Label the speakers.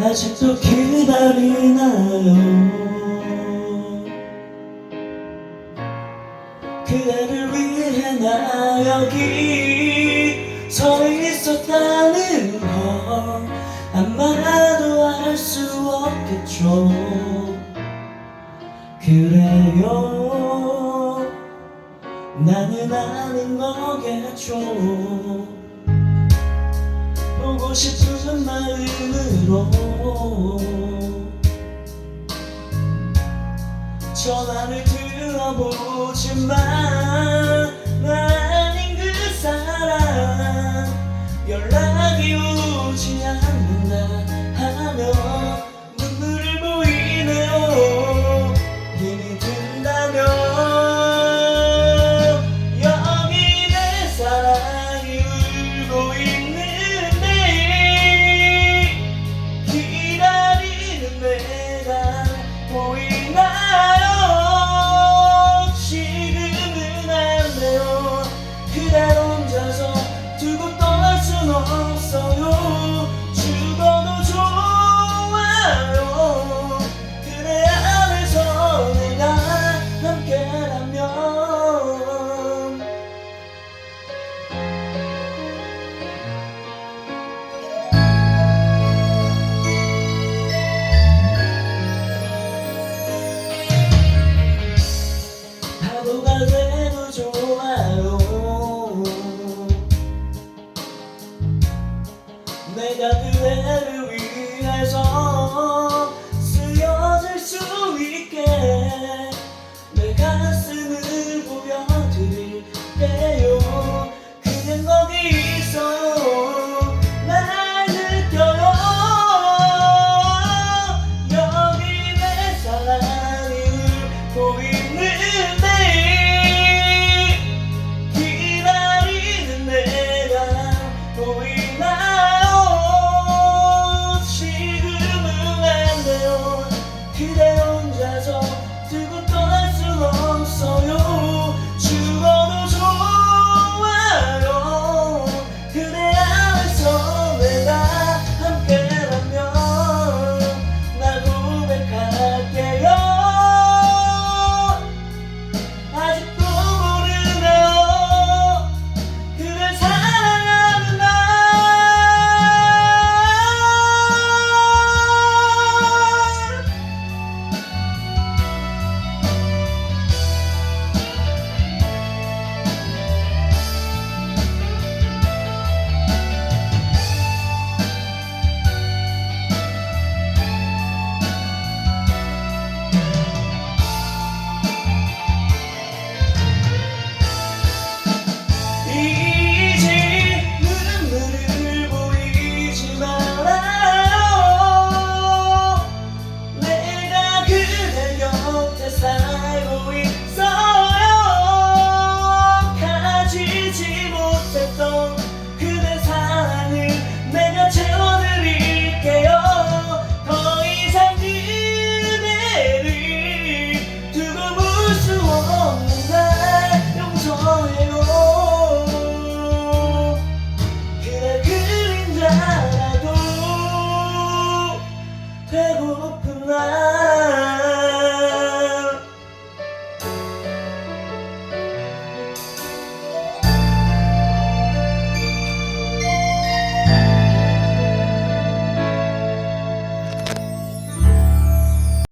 Speaker 1: 아직도 기다리나요? 그대를 위해 나 여기 서 있었다는 걸 아마도 알 수 없겠죠. 그래요. 나는 아닌 거겠죠 싶은 마음으로 전화를 들어보지만 찾아 目が増える today. กทั้งหลาย